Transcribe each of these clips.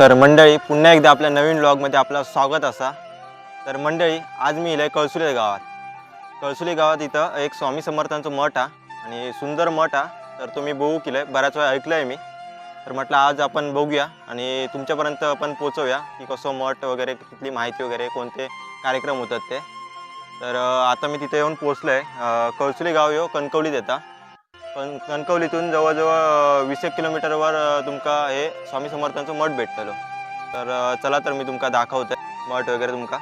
तर मंडळी पुन्हा एकदा आपल्या नवीन ब्लॉगमध्ये आपलं स्वागत असा. तर मंडळी आज मी इले कळसुले गावात. कळसुले गावात इथं एक स्वामी समर्थांचं मठ हा आणि सुंदर मठ हा तर तुम्ही बघू केलं आहे बऱ्याच वेळा ऐकलं आहे मी. तर म्हटलं आज आपण बघूया आणि तुमच्यापर्यंत आपण पोचवूया की कसं मठ वगैरे तिथली माहिती वगैरे कोणते कार्यक्रम होतात ते. तर आता मी तिथे येऊन पोचलो आहे कळसुले गाव येऊ कणकवलीत येता. पण कणकवलीतून जवळजवळ वीस एक किलोमीटरवर तुमका हे स्वामी समर्थांचं मठ भेटतलो तर चला तर मी तुमका दाखवतोय. मठ वगैरे तुमका.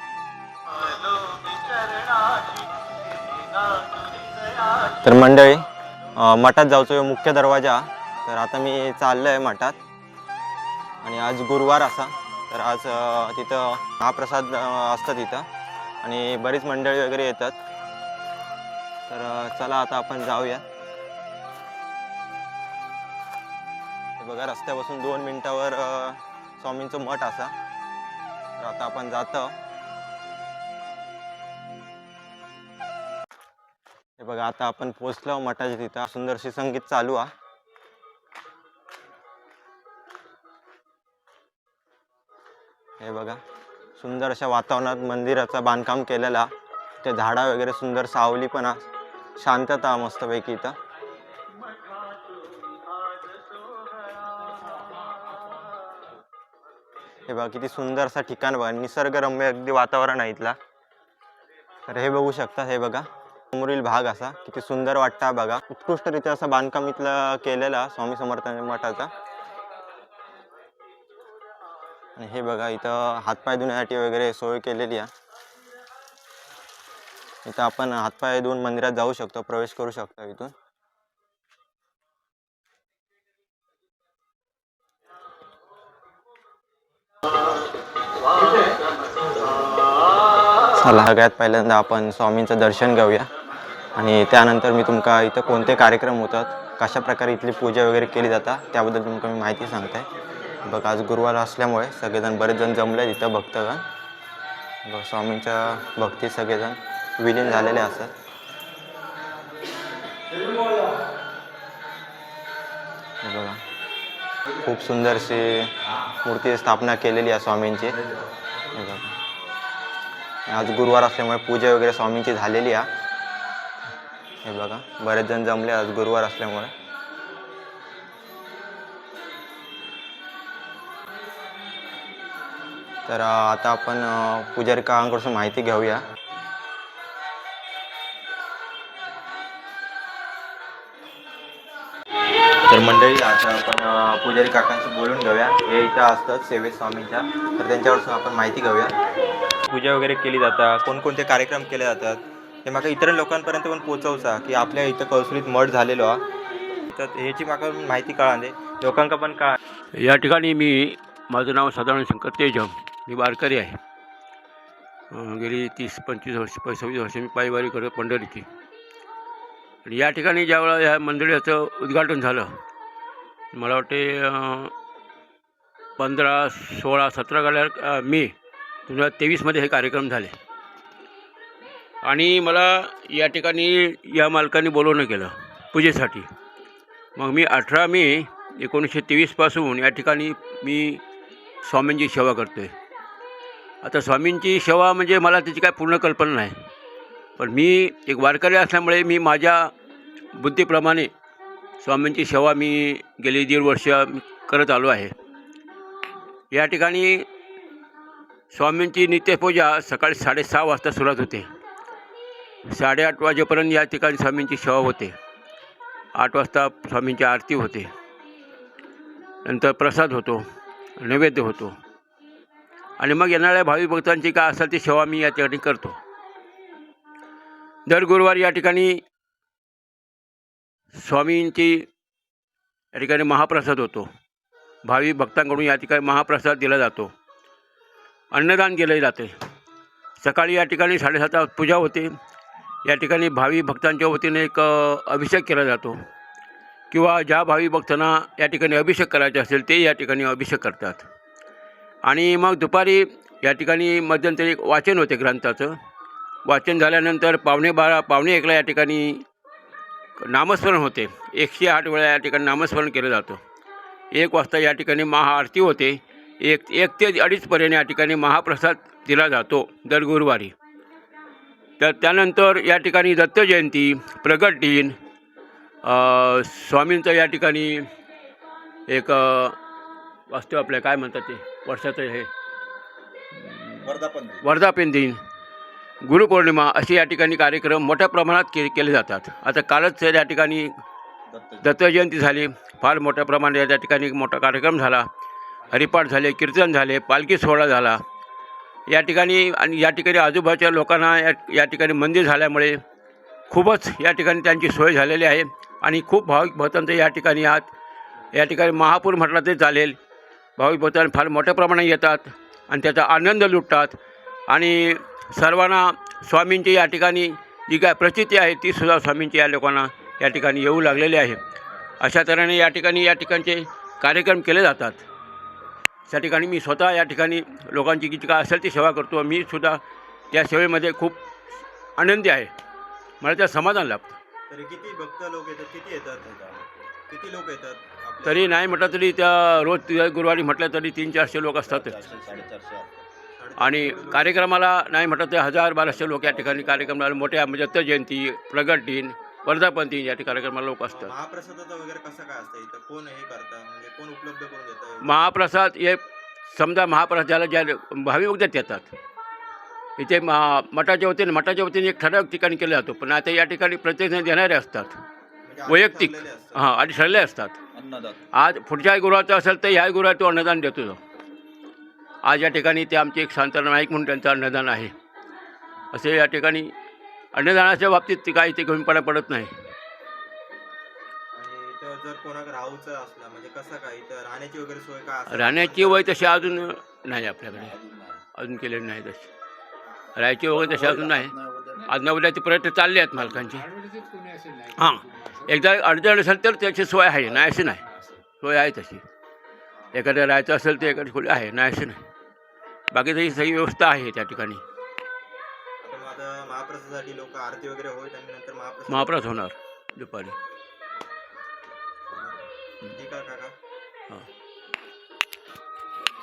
तर मंडळी मठात जाऊचो मुख्य दरवाजा. तर आता मी चाललो आहे मठात. आणि आज गुरुवार असा. तर आज तिथं महाप्रसाद असतं तिथं. आणि बरीच मंडळी वगैरे येतात. तर चला आता आपण जाऊया. बघा रस्त्यापासून दोन मिनिटावर स्वामींचं मठ असा. तर आता आपण जातो हे बघा आता आपण पोचलो मठाच्या तिथं. सुंदरशी संगीत चालू आहे. हे बघा सुंदर अशा वातावरणात मंदिराचं बांधकाम केलेला ते झाडा वगैरे सुंदर सावली पण आहे. शांतता मस्तपैकी इथं. बघा किती सुंदर असा ठिकाण बघा. निसर्गरम्य अगदी वातावरण आहे इथला. तर हे बघू शकता हे बघा. समोरील भाग असा किती सुंदर वाटता बघा. उत्कृष्टरित्या असं बांधकाम इथलं केलेला स्वामी समर्थ मठाचा. आणि हे बघा इथं हातपाय धुण्यासाठी वगैरे सोय केलेली आहे. इथं आपण हातपाय धुवून मंदिरात जाऊ शकतो प्रवेश करू शकतो इथून. चला सगळ्यात पहिल्यांदा आपण स्वामींचं दर्शन घेऊया. आणि त्यानंतर मी तुमका इथं कोणते कार्यक्रम होतात कशा प्रकारे इथली पूजा वगैरे केली जातात त्याबद्दल तुमका मी माहिती सांगताय. बघ आज गुरुवार असल्यामुळे सगळेजण बरेच जण जमले तिथं भक्तगण. बघ स्वामींच्या भक्तीत सगळेजण विलीन झालेले असतात. बघा. खूप सुंदरशी मूर्ती स्थापना केलेली आहे स्वामींची. बघा. आज गुरुवार असल्यामुळे पूजा वगैरे स्वामींची झालेली आहे. हे बघा बरेच जण जमले आज गुरुवार असल्यामुळे. तर आता आपण पुजारी काकांकडून माहिती घेऊया. तर मंडळी आता आपण पुजारी काकांशी बोलून घेऊया. हे इथं असतात सेवे स्वामींच्या. तर त्यांच्यापासून आपण माहिती घेऊया. पूजा वगैरे केली जाता कोणकोणते कार्यक्रम केले जातात हे माका इतर लोकांपर्यंत पण पोहोचवचा की आपल्या इथं कौसुलीत मठ झालेलो हा तर ह्याची माका माहिती कळाली लोकांका पण कळा. या ठिकाणी मी माझं नाव साधारण शंकर तेजम मी वारकरी आहे. गेली तीस पंचवीस वर्ष पंचवीस वर्ष मी पायवारी करतो पंढरीची. आणि या ठिकाणी ज्यावेळेला ह्या मंदिराचं उद्घाटन झालं मला वाटते पंधरा सोळा सतरा गाड्या मी दोन हजार तेवीसमध्ये हे कार्यक्रम झाले. आणि मला या ठिकाणी या मालकाने बोलवणं केलं पूजेसाठी. मग मी अठरा मे एकोणीसशे तेवीसपासून या ठिकाणी मी स्वामींची सेवा करतो आहे आता स्वामींची सेवा म्हणजे मला त्याची काय पूर्ण कल्पना नाही. पण मी एक वारकरी असल्यामुळे मी माझ्या बुद्धीप्रमाणे स्वामींची सेवा मी गेली दीड वर्ष करत आलो आहे. या ठिकाणी स्वामींची नित्यपूजा सकाळी साडेसहा वाजता सुरुवात होते. साडेआठ वाजेपर्यंत या ठिकाणी स्वामींची सेवा होते. आठ वाजता स्वामींची आरती होते. नंतर प्रसाद होतो नैवेद्य होतो. आणि मग येणाऱ्या भावी भक्तांची काय असेल ती सेवा मी या ठिकाणी करतो. दर गुरुवारी या ठिकाणी स्वामींची या ठिकाणी महाप्रसाद होतो. भावी भक्तांकडून या ठिकाणी महाप्रसाद दिला जातो. अन्नदान केले जाते. सकाळी या ठिकाणी साडेसात पूजा होते. या ठिकाणी भावी भक्तांच्या वतीने एक अभिषेक केला जातो. किंवा ज्या भावी भक्तांना या ठिकाणी अभिषेक करायचे असेल ते या ठिकाणी अभिषेक करतात. आणि मग दुपारी या ठिकाणी मध्यंतरी एक वाचन होते ग्रंथाचं. वाचन झाल्यानंतर पावणे बारा पावणे एकला या ठिकाणी नामस्मरण होते. एकशे आठ वेळा या ठिकाणी नामस्मरण केलं जातं. एक वाजता या ठिकाणी महाआरती होते. एक एक ते अडीचपर्यंत या ठिकाणी महाप्रसाद दिला जातो दर गुरुवारी. तर त्यानंतर या ठिकाणी दत्त जयंती प्रगट दिन स्वामींचं या ठिकाणी एक वास्तव आपल्या काय म्हणतात ते वर्षाचं हे वर्धापन दिन. गुरुपौर्णिमा असे या ठिकाणी कार्यक्रम मोठ्या प्रमाणात के केले जातात. आता कालच या ठिकाणी दत्त जयंती. झाली फार मोठ्या प्रमाणात या ठिकाणी मोठा कार्यक्रम झाला. हरिपाठ झाले कीर्तन झाले पालखी सोहळा झाला. या ठिकाणी आणि या ठिकाणी आजूबाजूच्या लोकांना या या ठिकाणी मंदिर झाल्यामुळे खूपच या ठिकाणी त्यांची सोय झालेली आहे आणि खूप भाविक भक्तांचं या ठिकाणी आत या ठिकाणी महापूर म्हटलं तरी चालेल. भाविक भक्तांना फार मोठ्या प्रमाणात येतात आणि त्याचा आनंद लुटतात आणि सर्वांना स्वामींची या ठिकाणी जी काय प्रचिती आहे ती सुद्धा स्वामींची या लोकांना या ठिकाणी येऊ लागलेली आहे. अशा तऱ्हेने या ठिकाणी या ठिकाणचे कार्यक्रम केले जातात. त्या ठिकाणी मी स्वतः या ठिकाणी लोकांची जी काय असेल ती सेवा करतो. मी सुद्धा त्या सेवेमध्ये खूप आनंदी आहे. मला त्या समाधान लाभतं. तरी किती भक्त लोक येतात? किती येतात किती लोक येतात आपल्या? तरी नाही म्हटलं तरी त्या रोज त्या गुरुवारी म्हटलं तरी तीन चारशे लोक असतातच आणि कार्यक्रमाला नाही म्हटलं तर हजार बाराशे लोक या ठिकाणी कार्यक्रमाला मोठ्या म्हणजे दत्त जयंती प्रगट दिन वर्धापन दिन या ठिकाणी कार्यक्रमाला लोक असतात. महाप्रसादाचं वगैरे कसं काय असतं इथं? कोण हे करतं? म्हणजे कोण उपलब्ध करून देतं? महाप्रसाद हे समजा महाप्रसाद ज्याला ज्या भाविक देत येतात. इथे महा मठाच्या वतीने मठाच्या वतीने एक ठराविक ठिकाणी केला जातो. पण आता या ठिकाणी प्रत्येकजण देणारे असतात. म्हणजे वैयक्तिक. हां आणि ठरले असतात. आज पुढच्या गुरुवारचं असेल तर ह्या गुरुवार तो अन्नदान देतो. तो आज या ठिकाणी ते आमचे एक शांताराम नाईक म्हणून त्यांचं अन्नदान आहे. असे या ठिकाणी अन्नदानाच्या बाबतीत ते काही ते घेऊनपणा पडत नाही. आणि इथं जर कोणाक राहूचं असलं म्हणजे कसं काय? इथं राहण्याची वगैरे सोय काय असते? राहण्याची वय तशी अजून नाही आपल्याकडे. अजून केलेली नाही तशी. राहायची वगैरे तशी अजून नाही. आज न उद्याचे प्रयत्न चालले आहेत मालकांचे. हां. एकदा अडचण असेल तर त्याची सोय आहे नाही अशी नाही. सोय आहे तशी. एखाद्या राहायचं असेल तर एखादी खोली आहे नाही अशी नाही. बाकी तशी सगळी व्यवस्था आहे त्या ठिकाणी. महाप्रसादासाठी लोक आरती वगैरे होईल आणि नंतर महाप्रसाद. महाप्रस होणार दुपारी. ठीक आहे काका. हां.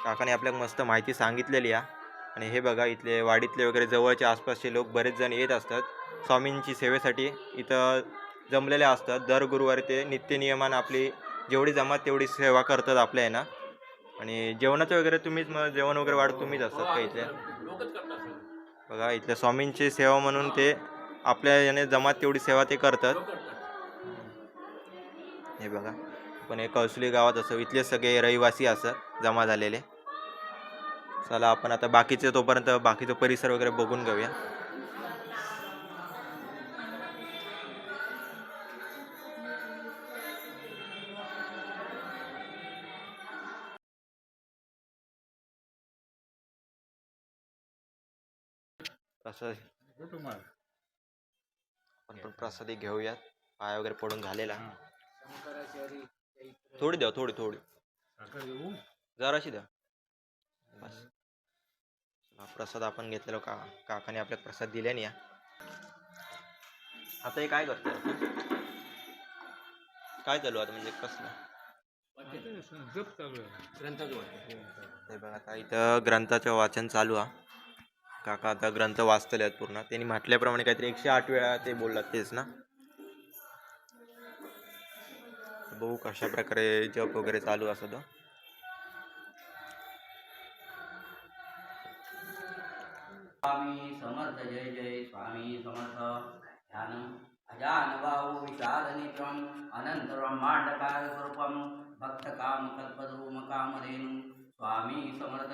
काकाने आपल्याला मस्त माहिती सांगितलेली आहे. आणि हे बघा इथले वाडीतले वगैरे जवळचे आसपासचे लोक बरेच जण येत असतात. स्वामींची सेवेसाठी इथं जमलेले असतात. दर गुरुवारी ते नित्यनियमानं आपली जेवढी जमात तेवढी सेवा करतात आपल्या यानं. आणि जेवणाचं वगैरे तुम्हीच मग जेवण वगैरे वाढ तुम्हीच असतात का इथल्या? बघा इथल्या स्वामींची सेवा म्हणून ते आपल्या याने जमात तेवढी सेवा ते करतात. हे बघा पण हे कौसुली गावात असं इथले सगळे रहिवासी असं जमा झालेले. चला आपण आता बाकीचे तोपर्यंत बाकीचा परिसर वगैरे बघून घेऊया. प्रसाद आपण पण प्रसादी घेऊयात पाय वगैरे पडून झालेला. थोडी द्या थोडी थोडी. जराशी द्या. बस. प्रसाद आपण घेतलेलो का काकाने आपल्याला प्रसाद दिले नाही आता हे काय आपण? काय चालू आता म्हणजे कसलं? हे बघा आता इथं ग्रंथाचं वाचन चालू आहे. काका आता ग्रंथ वाचतले आहेत पूर्ण. त्यांनी म्हटल्याप्रमाणे काहीतरी एकशे आठ वेळा ते बोललात तेच ना? बघू कशा प्रकारे जप वगैरे चालू असतो स्वामी समर्थ जय जय स्वामी समर्थ. ध्यानम् अजानबाहु विशालनेत्रम् काम भक्तकामकल्पद्रुमकामधेनु स्वामी समर्थ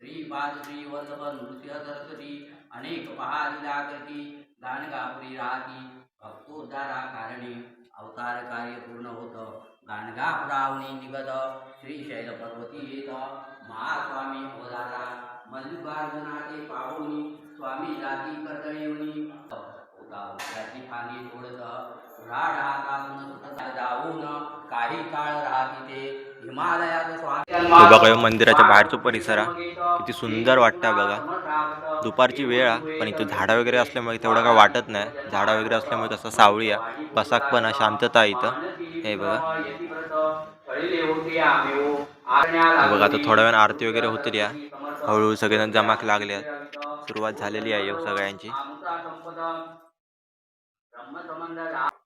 श्री पाद श्री श्रीवल्लभ नृसिंह सरस्वती अनेक पहालीलाकृती गाणगापुरी राहती भक्तोद्धारा कारणे अवतार कार्य पूर्ण होतं गाणगापुरावणी निगत श्री शैल पर्वती येत महास्वामी अवतारा मल्लिकार्जुनाचे पाहुणी स्वामी जाती कर्दळीवणी होता त्याची फांदी तोडत राड हातातून जाऊन काही काळ राहती ते हिमालयात स्वामी बघा मंदिराच्या बाहेरचा परिसर हा. किती सुंदर वाटतं बघा. दुपारची वेळ आहे पण इथं झाडं वगैरे असल्यामुळे तेवढं काय वाटत नाही. झाडं वगैरे असल्यामुळे कसं सावळी आहे. बसाक पण आहे, शांतता आहे इथं हे बघा. हे. बघा आता थोड्या वेळाने आरती वगैरे होतील या हळूहळू सगळेजण जमाक लागले सुरुवात झालेली आहे सगळ्यांची.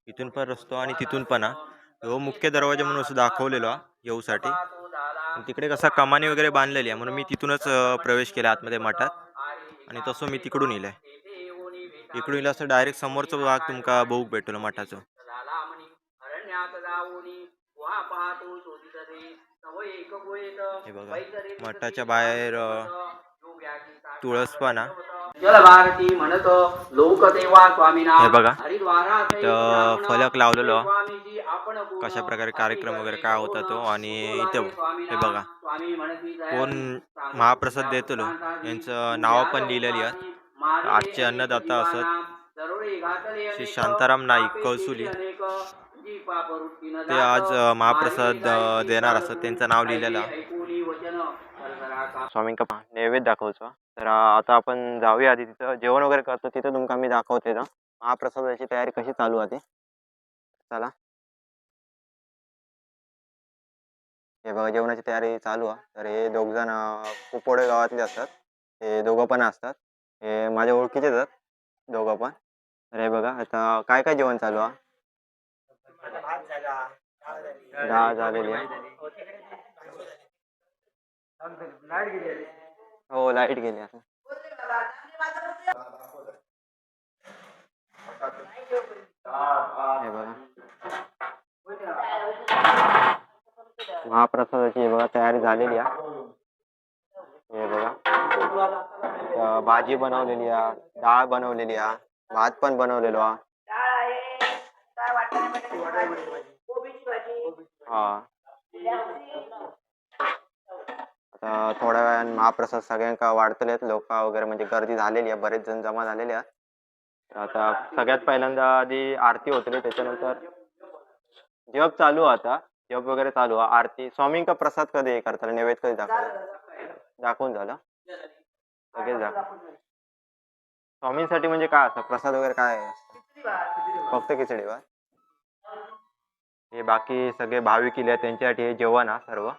इथून पण रस्तो आणि तिथून पण हा. मुख्य दरवाजा म्हणून असं दाखवलेलो येऊसाठी. तिकडे कसा कमानी वगैरे बांधलेली आहे म्हणून मी तिथूनच प्रवेश केला आतमध्ये मठात. आणि तसं मी तिकडून इलाय इकडून इला असं डायरेक्ट समोरचं भाग तुमका बहुक भेटलो मठाचं. हे बघा मठाच्या बाहेर अं, तुळस पण हा. जल भारती म्हणतो लोकदेवा स्वामीना. हे बघा. इथं फलक लावलेलो. कशा प्रकारे कार्यक्रम वगैरे काय होता तो आणि इथं हे बघा. कोण महाप्रसाद देतलो यांचं नावं पण लिहिलेली आहेत आजचे अन्नदाता असत श्री शांताराम नाईक कळसुली ते आज महाप्रसाद देणार असत. त्यांचं नाव लिहिलेलं. स्वामींका पहा, नैवेद्य दाखवतो तर आता आपण जाऊया आधी तिथं. जेवण वगैरे करतो तिथं तुमका मी दाखवते ना महाप्रसादाची तयारी कशी चालू आहे? चला. हे बघा जेवणाची तयारी चालू आहे. तर हे दोघ जण कुपोडे गावातले असतात. हे दोघं पण असतात. हे माझ्या ओळखीचेच आहेत दोघं पण. तर हे बघा आता काय काय जेवण चालू आहे? डाळ झालेली आहे. हो गेली आता. हे बघा. महाप्रसादाची हे बघा तयारी झालेली आहे. हे बघा. भाजी बनवलेली आहे डाळ बनवलेली आहे भात पण बनवलेलो आहे. हा. थोड्या वेळाने महाप्रसाद सगळ्यांका वाढतलेत. लोक वगैरे म्हणजे गर्दी झालेली आहे. बरेच जण जमा झालेले आहेत. आता सगळ्यात पहिल्यांदा आधी आरती होतली. त्याच्यानंतर जप चालू आहे आता. जप वगैरे चालू आहे. आरती स्वामींका प्रसाद कधी हे करताल? नैवेद्य कधी दाखवला दाखवून झालं? लगेच दाखव. स्वामींसाठी म्हणजे काय असतं? प्रसाद वगैरे काय फक्त खिचडीवर हे बाकी सगळे भाविक इले आहेत. त्यांच्यासाठी हे जेवण हा सर्व.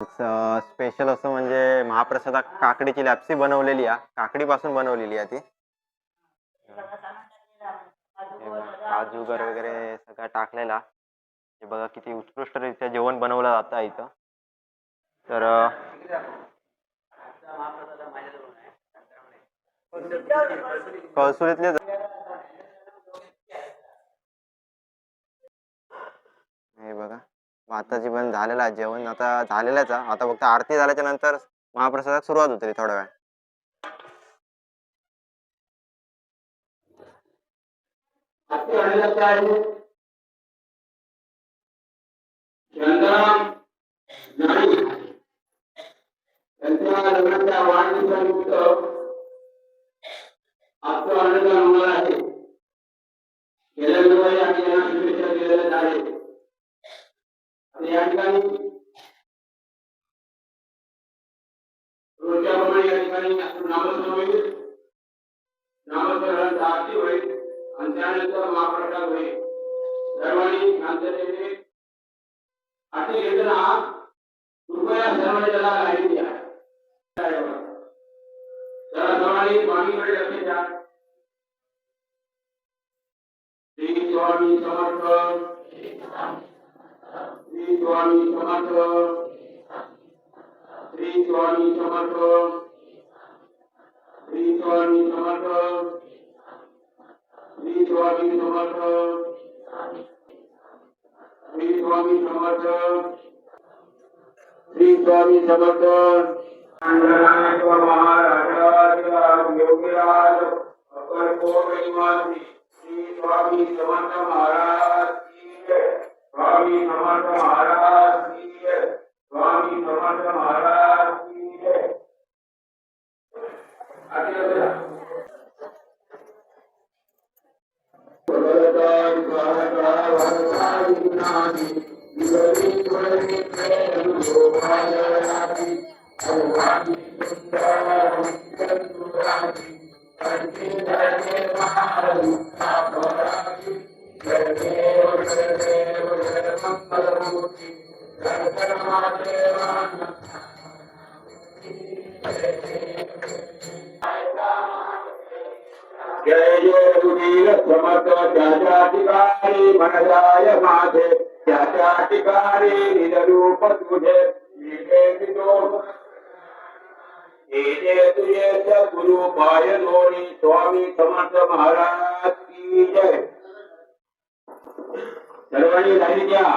स्पेशल uh, असं म्हणजे महाप्रसादात काकडीची लॅप्सी बनवलेली आहे. काकडीपासून बनवलेली आहे ती. काजू वगैरे वगैरे सगळं टाकलेला हे बघा किती उत्कृष्टरित्या जेवण बनवलं जातं इथं. तर कळसुरीतले हे आता जेवण झालेलं आहे जेवण आता झालेलंच आहे आता फक्त आरती झाल्याच्यानंतर महाप्रसादात सुरुवात होते थोड्या वेळ होणार आहे गेल्या गुरुवारी आम्ही यांना शुभेच्छा दिलेल्या आहेत आणि या ठिकाणी रोजच्याप्रमाणे या ठिकाणी नामस्मरण होईल. नामस्मरणाचा आरती होईल आणि त्यानंतर महाप्रसाद होईल. सर्वांनी शांततेने कृपया सर्व त्याला माहिती द्या. सर्वांनी स्वामीकडे लक्ष द्या. श्री स्वामी समर्थ. स्वामी समर्थ. श्री स्वामी समर्थ. श्री स्वामी समर्थ. श्री स्वामी समर्थ. श्री स्वामी समर्थ. श्री स्वामी समर्थ. महाराज योगीराज अपर को श्री स्वामी समर्थ महाराज की जय. स्वामी समर्थ महाराज की जय. स्वामी समर्थ महाराज की जय. येथे तुझे सद्गुरु पाय लोणी स्वामी समर्थ महाराज की जय सर्वांनी झाली द्या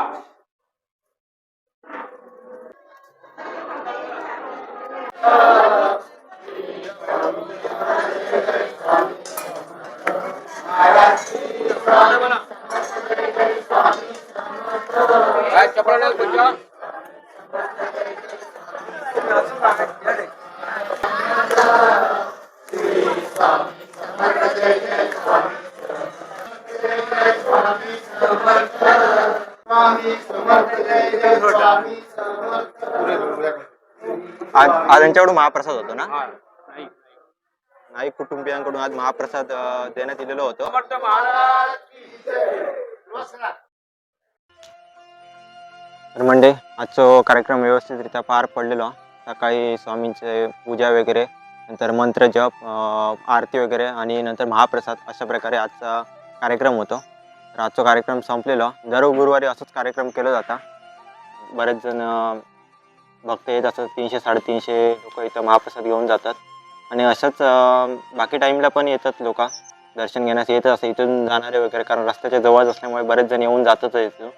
चपड़ा आज आज यांच्याकडून महाप्रसाद होतो ना? नाही कुटुंबियांकडून आज महाप्रसाद देण्यात दिलेलं होतं. तर म्हणजे आजचा कार्यक्रम व्यवस्थितरित्या पार पडलेलो. सकाळी स्वामींचे पूजा वगैरे नंतर मंत्र जप आरती वगैरे आणि नंतर महाप्रसाद अशा प्रकारे आजचा कार्यक्रम होतो. तर आजचा कार्यक्रम संपलेला. दर गुरुवारी असंच कार्यक्रम केला जाता. बरेच जण भक्त येत असतात. तीनशे साडेतीनशे लोक इथं महाप्रसाद घेऊन जातात. आणि असंच बाकी टाईमला पण येतात लोक. दर्शन घेण्यास येत असं इथून जाणारे वगैरे कारण रस्त्याच्या जवळ असल्यामुळे बरेच जण येऊन जातच इथं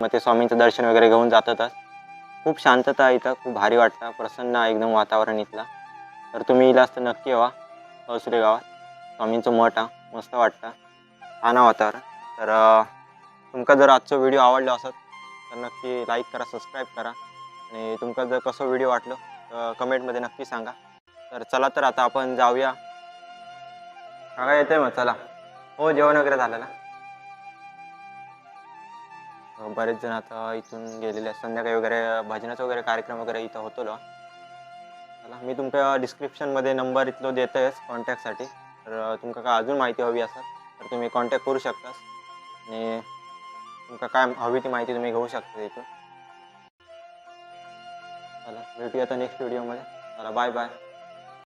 मग ते स्वामींचं दर्शन वगैरे घेऊन जातातच. खूप शांतता इथं. खूप भारी वाटतं. प्रसन्न एकदम वातावरण इथलं. तर तुम्ही इला तर नक्की यावा कळसुरे गावात. स्वामींचं मठ हा मस्त वाटतं. छान वातावरण. तर तुमका जर आजचा व्हिडिओ आवडला असत तर नक्की लाईक करा सबस्क्राईब करा. आणि तुमका जर कसं व्हिडिओ वाटलं तर कमेंटमध्ये नक्की सांगा. तर चला तर आता आपण जाऊया. सांगा येतंय मग चला. हो जेवण वगैरे झालं ना? बरेच जण आता इथून गेलेले संध्याकाळी वगैरे भजनाचा वगैरे कार्यक्रम वगैरे इथं होतो ना चला मी तुमच्या डिस्क्रिप्शनमध्ये नंबर इथलो देतोयच कॉन्टॅक्टसाठी तर तुमका काय अजून माहिती हवी असेल तर तुम्ही कॉन्टॅक्ट करू शकतास. आणि तुमका काय हवी ती माहिती तुम्ही घेऊ शकता इथून. चला भेटूया आता नेक्स्ट व्हिडिओमध्ये चला बाय बाय